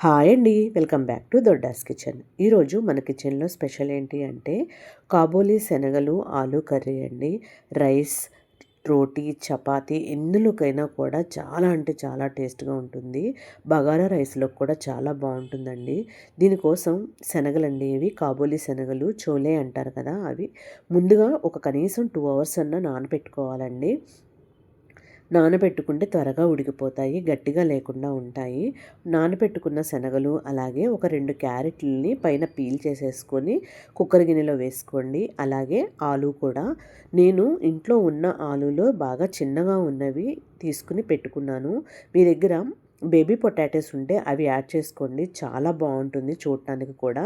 Hi అండి welcome back to Dodda's kitchen. ఈరోజు మన కిచెన్లో స్పెషల్ ఏంటి అంటే కాబోలీ శనగలు ఆలు కర్రీ అండి. రైస్ రోటీ చపాతి ఎందులోకైనా కూడా చాలా అంటే చాలా టేస్ట్గా ఉంటుంది. బగారా రైస్లో కూడా చాలా బాగుంటుందండి. దీనికోసం శనగలండి ఇవి. కాబోలి శనగలు చోలే అంటారు కదా అవి. ముందుగా ఒక కనీసం టూ అవర్స్ అన్న నానబెట్టుకోవాలండి నానబెట్టుకుంటే త్వరగా ఉడికిపోతాయి గట్టిగా లేకుండా ఉంటాయి. నానబెట్టుకున్న శనగలు అలాగే ఒక రెండు క్యారెట్లని పైన పీల్ చేసేసుకొని కుక్కర్ గిన్నెలో వేసుకోండి. అలాగే ఆలు కూడా. నేను ఇంట్లో ఉన్న ఆలులో బాగా చిన్నగా ఉన్నవి తీసుకుని పెట్టుకున్నాను. మీ దగ్గర బేబీ పొటాటోస్ ఉంటే అవి యాడ్ చేసుకోండి. చాలా బాగుంటుంది చూడటానికి కూడా.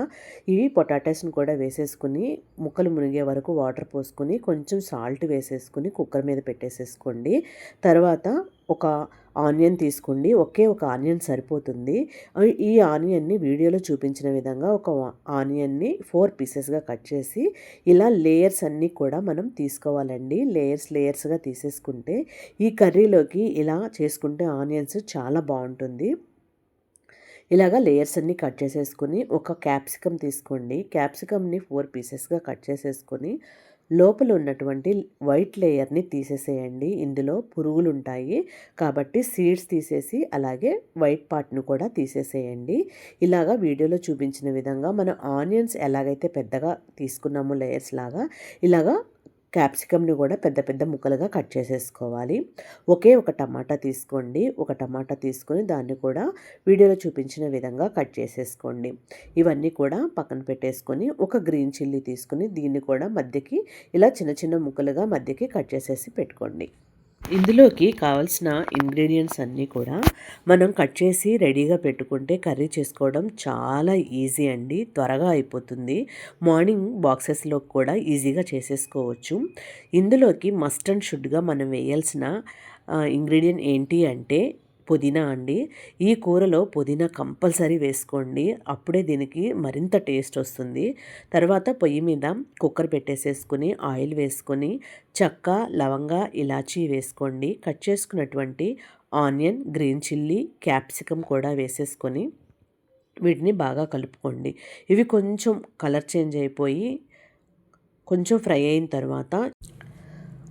ఇవి పొటాటోస్ని కూడా వేసేసుకుని ముక్కలు మునిగే వరకు వాటర్ పోసుకొని కొంచెం సాల్ట్ వేసేసుకుని కుక్కర్ మీద పెట్టేసేసుకోండి. తర్వాత ఒక ఆనియన్ తీసుకోండి. ఒకే ఒక ఆనియన్ సరిపోతుంది. ఈ ఆనియన్ని వీడియోలో చూపించిన విధంగా ఒక ఆనియన్ని ఫోర్ పీసెస్గా కట్ చేసి ఇలా లేయర్స్ అన్నీ కూడా మనం తీసుకోవాలండి. లేయర్స్ లేయర్స్గా తీసేసుకుంటే ఈ కర్రీలోకి ఇలా చేసుకుంటే ఆనియన్స్ చాలా బాగుంటుంది. ఇలాగా లేయర్స్ అన్నీ కట్ చేసేసుకొని ఒక క్యాప్సికమ్ తీసుకోండి. క్యాప్సికమ్ని ఫోర్ పీసెస్గా కట్ చేసేసుకొని లోపల ఉన్నటువంటి వైట్ లేయర్ని తీసేసేయండి. ఇందులో పురుగులు ఉంటాయి కాబట్టి సీడ్స్ తీసేసి అలాగే వైట్ పార్ట్ను కూడా తీసేసేయండి. ఇలాగా వీడియోలో చూపించిన విధంగా మనం ఆనియన్స్ ఎలాగైతే పెద్దగా తీసుకున్నామో లేయర్స్ లాగా ఇలాగా క్యాప్సికమ్ని కూడా పెద్ద పెద్ద ముక్కలుగా కట్ చేసేసుకోవాలి. ఒకే ఒక టమాటా తీసుకోండి. ఒక టమాటా తీసుకొని దాన్ని కూడా వీడియోలో చూపించిన విధంగా కట్ చేసేసుకోండి. ఇవన్నీ కూడా పక్కన పెట్టేసుకొని ఒక గ్రీన్ చిల్లీ తీసుకుని దీన్ని కూడా మధ్యకి ఇలా చిన్న చిన్న ముక్కలుగా మధ్యకి కట్ చేసేసి పెట్టుకోండి. ఇందులోకి కావాల్సిన ఇంగ్రీడియంట్స్ అన్నీ కూడా మనం కట్ చేసి రెడీగా పెట్టుకుంటే కర్రీ చేసుకోవడం చాలా ఈజీ అండి. త్వరగా అయిపోతుంది. మార్నింగ్ బాక్సెస్లో కూడా ఈజీగా చేసేసుకోవచ్చు. ఇందులోకి మస్ట్ అండ్ షుడ్గా మనం వేయాల్సిన ఇంగ్రీడియంట్ ఏంటి అంటే పుదీనా అండి. ఈ కూరలో పుదీనా కంపల్సరీ వేసుకోండి. అప్పుడే దీనికి మరింత టేస్ట్ వస్తుంది. తర్వాత పొయ్యి మీద కుక్కర్ పెట్టేసేసుకుని ఆయిల్ వేసుకొని చెక్క లవంగ ఇలాచీ వేసుకోండి. కట్ చేసుకున్నటువంటి ఆనియన్ గ్రీన్ చిల్లీ క్యాప్సికమ్ కూడా వేసేసుకొని వీటిని బాగా కలుపుకోండి. ఇవి కొంచెం కలర్ చేంజ్ అయిపోయి కొంచెం ఫ్రై అయిన తర్వాత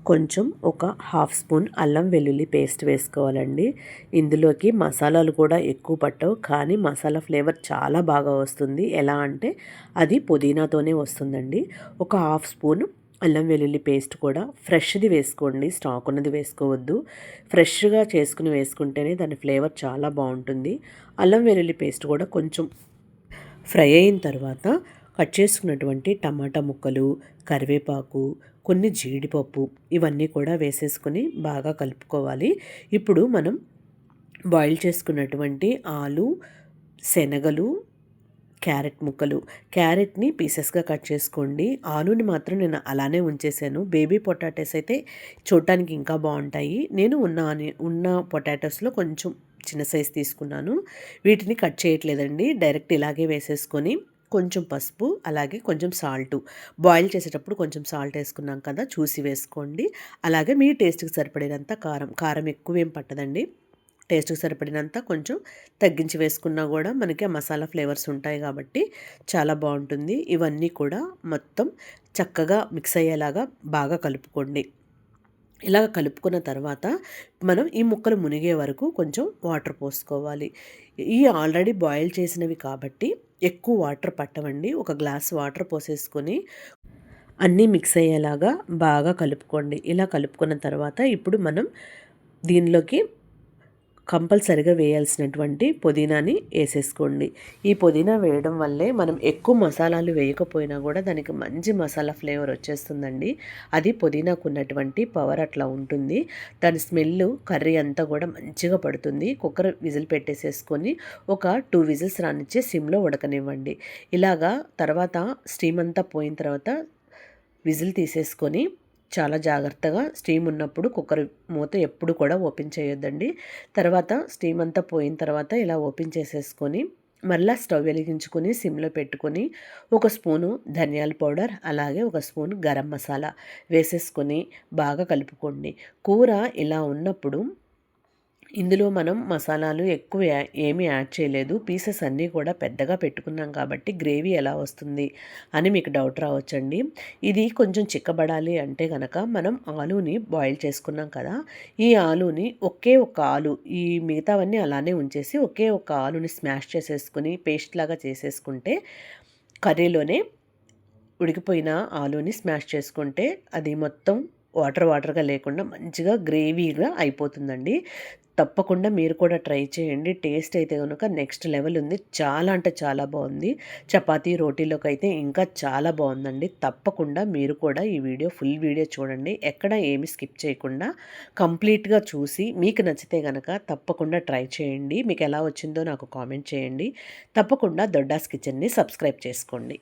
కొంచెం ఒక హాఫ్ స్పూన్ అల్లం వెల్లుల్లి పేస్ట్ వేసుకోవాలండి. ఇందులోకి మసాలాలు కూడా ఎక్కువ పట్టవు కానీ మసాలా ఫ్లేవర్ చాలా బాగా వస్తుంది. ఎలా అంటే అది పుదీనాతోనే వస్తుందండి. ఒక హాఫ్ స్పూన్ అల్లం వెల్లుల్లి పేస్ట్ కూడా ఫ్రెష్ది వేసుకోండి స్టాక్ ఉన్నది వేసుకోవద్దు. ఫ్రెష్గా చేసుకుని వేసుకుంటేనే దాని ఫ్లేవర్ చాలా బాగుంటుంది. అల్లం వెల్లుల్లి పేస్ట్ కూడా కొంచెం ఫ్రై అయిన తర్వాత కట్ చేసుకున్నటువంటి టమాటా ముక్కలు కరివేపాకు కొన్ని జీడిపప్పు ఇవన్నీ కూడా వేసేసుకొని బాగా కలుపుకోవాలి. ఇప్పుడు మనం బాయిల్ చేసుకున్నటువంటి ఆలు శనగలు క్యారెట్ ముక్కలు. క్యారెట్ని పీసెస్గా కట్ చేసుకోండి. ఆలుని మాత్రం నేను అలానే ఉంచేసాను. బేబీ పొటాటోస్ అయితే చూడటానికి ఇంకా బాగుంటాయి. నేను ఉన్న ఉన్న పొటాటోస్లో కొంచెం చిన్న సైజ్ తీసుకున్నాను. వీటిని కట్ చేయట్లేదండి. డైరెక్ట్ ఇలాగే వేసేసుకొని కొంచెం పసుపు అలాగే కొంచెం సాల్ట్. బాయిల్ చేసేటప్పుడు కొంచెం సాల్ట్ వేసుకున్నాం కదా చూసి వేసుకోండి. అలాగే మీ టేస్ట్కి సరిపడినంత కారం కారం ఎక్కువేం పట్టదండి. టేస్ట్కి సరిపడినంత కొంచెం తగ్గించి వేసుకున్నా కూడా మనకి ఆ మసాలా ఫ్లేవర్స్ ఉంటాయి కాబట్టి చాలా బాగుంటుంది. ఇవన్నీ కూడా మొత్తం చక్కగా మిక్స్ అయ్యేలాగా బాగా కలుపుకోండి. ఇలాగ కలుపుకున్న తర్వాత మనం ఈ ముక్కలు మునిగే వరకు కొంచెం వాటర్ పోసుకోవాలి. ఈ ఆల్రెడీ బాయిల్ చేసినవి కాబట్టి ఎక్కువ వాటర్ పట్టవండి. ఒక గ్లాస్ వాటర్ పోసేసుకొని అన్నీ మిక్స్ అయ్యేలాగా బాగా కలుపుకోండి. ఇలా కలుపుకున్న తర్వాత ఇప్పుడు మనం దీనిలోకి కంపల్సరిగా వేయాల్సినటువంటి పుదీనాని వేసేసుకోండి. ఈ పుదీనా వేయడం వల్లే మనం ఎక్కువ మసాలాలు వేయకపోయినా కూడా దానికి మంచి మసాలా ఫ్లేవర్ వచ్చేస్తుందండి. అది పుదీనాకు ఉన్నటువంటి పవర్ అట్లా ఉంటుంది. దాని స్మెల్ కర్రీ అంతా కూడా మంచిగా పడుతుంది. కుక్కర్ విజిల్ పెట్టేసేసుకొని ఒక టూ విజిల్స్ రానిచ్చే సిమ్లో ఉడకనివ్వండి. ఇలాగా తర్వాత స్టీమ్ అంతా పోయిన తర్వాత విజిల్ తీసేసుకొని చాలా జాగ్రత్తగా స్టీమ్ ఉన్నప్పుడు కుక్కర్ మూత ఎప్పుడు కూడా ఓపెన్ చేయొద్దండి. తర్వాత స్టీమ్ అంతా పోయిన తర్వాత ఇలా ఓపెన్ చేసేసుకొని మళ్ళీ స్టవ్ వెలిగించుకొని సిమ్లో పెట్టుకొని ఒక స్పూను ధనియాల పౌడర్ అలాగే ఒక స్పూన్ గరం మసాలా వేసేసుకొని బాగా కలుపుకోండి. కూర ఇలా ఉన్నప్పుడు ఇందులో మనం మసాలాలు ఎక్కువ ఏమీ యాడ్ చేయలేదు. పీసెస్ అన్నీ కూడా పెద్దగా పెట్టుకున్నాం కాబట్టి గ్రేవీ ఎలా వస్తుంది అని మీకు డౌట్ రావచ్చండి. ఇది కొంచెం చిక్కబడాలి అంటే కనుక మనం ఆలూని బాయిల్ చేసుకున్నాం కదా ఈ ఆలూని ఒకే ఒక ఆలు ఈ మిగతావన్నీ అలానే ఉంచేసి ఒకే ఒక ఆలుని స్మాష్ చేసేసుకుని పేస్ట్ లాగా చేసేసుకుంటే కర్రీలోనే ఉడికిపోయిన ఆలూని స్మాష్ చేసుకుంటే అది మొత్తం వాటర్ వాటర్గా లేకుండా మంచిగా గ్రేవీగా అయిపోతుందండి. తప్పకుండా మీరు కూడా ట్రై చేయండి. టేస్ట్ అయితే కనుక నెక్స్ట్ లెవెల్ ఉంది. చాలా అంటే చాలా బాగుంది. చపాతీ రోటీలోకి అయితే ఇంకా చాలా బాగుందండి. తప్పకుండా మీరు కూడా ఈ వీడియో ఫుల్ వీడియో చూడండి. ఎక్కడ ఏమి స్కిప్ చేయకుండా కంప్లీట్గా చూసి మీకు నచ్చితే కనుక తప్పకుండా ట్రై చేయండి. మీకు ఎలా వచ్చిందో నాకు కామెంట్ చేయండి. తప్పకుండా దొడ్డాస్ కిచెన్ని సబ్స్క్రైబ్ చేసుకోండి.